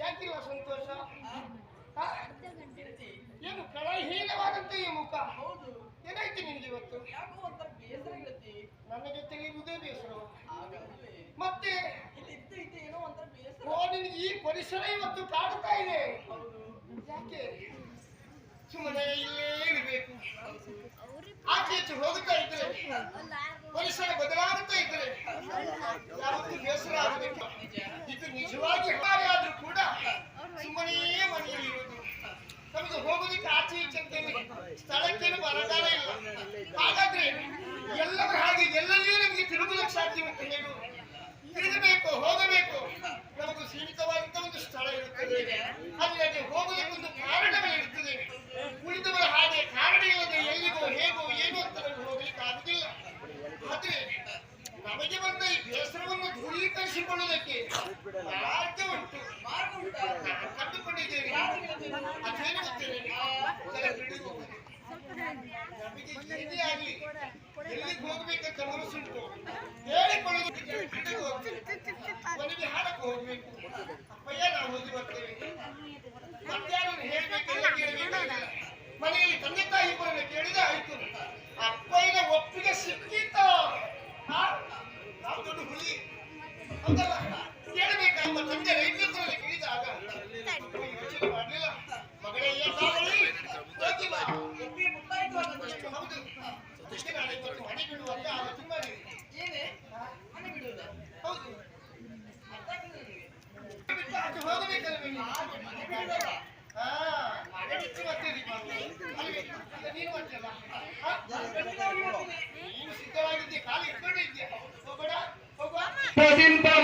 ಯಾಕಿಲ್ಲ ಸಂತೋಷ? ಏನು ಕಳಹೀನವಾದಂತ ಈ ಮುಖ ಹೌದು ಏನಾಯ್ತು ನಿನ್ಗೆ ಇವತ್ತು ಯಾಕೋ ಒಂಥರ ಬೇಸರ ಇರುತ್ತೆ ನನ್ನ ಜೊತೆಗೆ ಇರುವುದೇ ಬೇಸರ ಮತ್ತೆ ಇಲ್ಲಿ ಇದ್ದ ಇದ್ದ ಏನೋ ಒಂಥರ ಬೇಸರ ಓ ನಿನಗೆ ಈ ಪರಿಸರ ಇವತ್ತು ಕಾಡುತ್ತಾ ಇದೆ ಹೌದು ಯಾಕೆ ಸುಮ್ಮನೆ ಇಲ್ಲೇ ಇರಬೇಕು. ಆಚೆ ಈಚೆ ಹೋಗುತ್ತಾ ಇದ್ರೆ ಪರಿಸರ ಬದಲಾಗುತ್ತಾ ಇದ್ರೆ, ಯಾವತ್ತೂ ಬೇಸರ ಆಗಬೇಕು ಇದು ನಿಜವಾಗಿ ಆದ್ರೂ ಕೂಡ ಸುಮ್ಮನೆ ಮನೆಯಲ್ಲಿ ಇರೋದು. ನಮಗೆ ಹೋಗೋದಕ್ಕೆ ಆಚೆ ಈಚೆ ಅಂತೇನೆ ಸ್ಥಳಕ್ಕೇನು ಬರಗಾಲ ಇಲ್ಲ. ಹಾಗಾದ್ರೆ ಎಲ್ಲರ ಹಾಗೆ ಎಲ್ಲರಿಗೂ ನಮಗೆ ತಿರುಗಲಿಕ್ಕೆ ಸಾಧ್ಯವಂತ ಹೇಳು. ತಿರುಗಬೇಕು ಹೋಗಬೇಕು. ನಮಗೂ ಸೀಮಿತವಾದಂತ ಒಂದು ಸ್ಥಳ ಎಲ್ಲಿಗೆ ಹೋಗ್ಬೇಕಂತ ಮನಸ್ಸುಂಟು ಹೇಳಿಕೊಳ್ಳೋದು ಹಾಡಕ್ಕೆ ಹೋಗ್ಬೇಕು ಅಪ್ಪಯ್ಯ ನಾವು ಹೋಗಿ ಬರ್ತೇವೆ ಮತ್ತಾರನ್ನು ಹೇಳ್ಬೇಕೆಲ್ಲ ಕೇಳಬೇಕಾಗಿಲ್ಲ ಮನೆಯಲ್ಲಿ ತಂದೆ ತಾಯಿ ಇಬ್ಬರನ್ನು ಕೇಳಿದ ಆಯ್ತು ಅಪ್ಪಯ್ಯನ ಒಪ್ಪಿಗೆ ಸಿಕ್ಕಿತ ಹುಲಿ ಹೌದಲ್ಲ ನಾನು ಇವತ್ತು ಮನೆ ಬಿಡುವಾಗ ಅದು ತುಂಬಾ ಇದೆ. ಏನೇ ಮನೆ ಬಿಡುವುದ ಹೌದು ಅರ್ಥ ಆಗ್ಲಿಲ್ಲ ನಿನಗೆ. ಬಿಟ್ಟು ಆಚೆ ಹೋಗಬೇಕಲ್ವೇ ನೀನು? ಹಾಗೆ ಮನೆ ಬಿಡುವುದಲ್ಲ. ಹಾ, ಮನೆ ಬಿಟ್ಟು ಮತ್ತೆ ಇದಕ್ಕೆ ಬರ್ಬೇಕು. ಅಲ್ವೇ? ಈಗ ನೀನು ಬರ್ತೀಯಲ್ಲ? ಹಾ? ನಾನು ಖಂಡಿತವಾಗಿ ಹೋಗ್ತೀನಿ. ನೀನು ಸಿದ್ಧವಾಗಿದ್ದೆ ಕಾಲು ಇಟ್ಕೊಂಡೇ ಇದೆಯಾ ಹೋಗೋಣ ಹೋಗುವ Tadim tam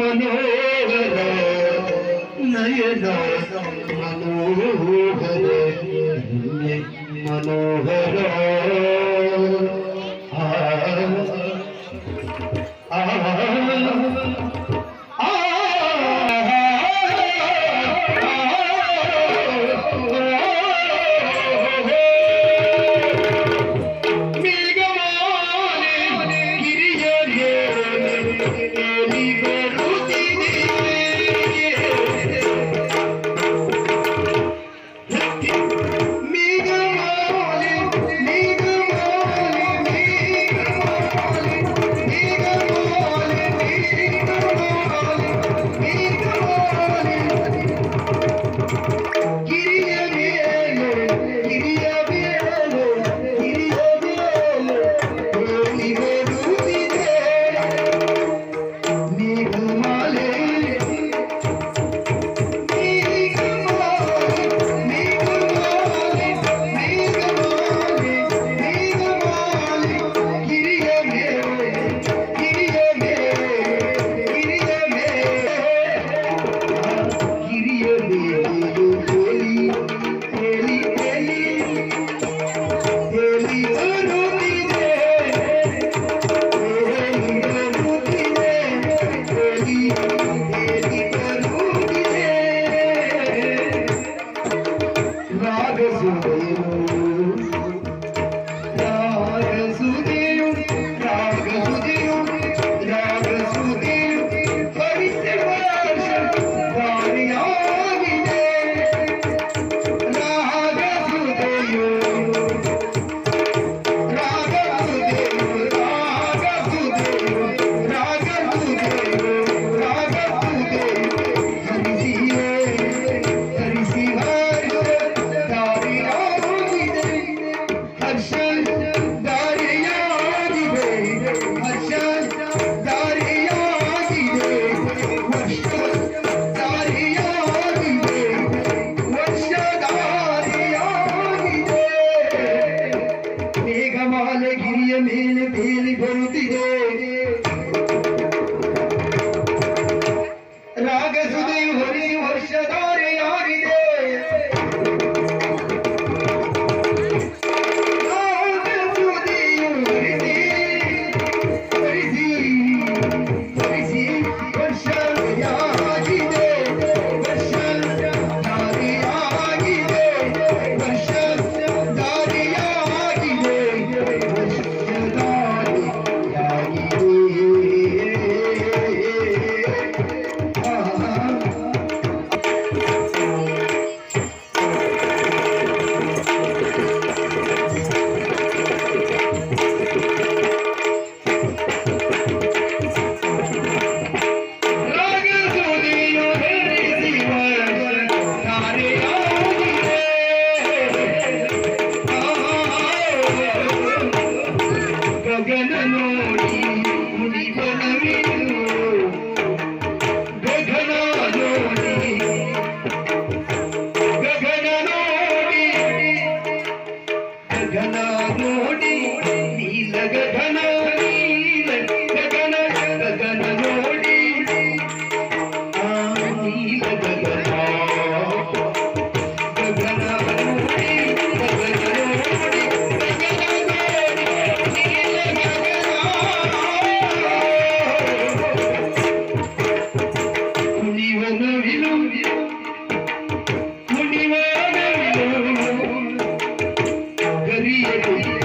మనోహర నయన మనోహర 谢大家。হারিয়ে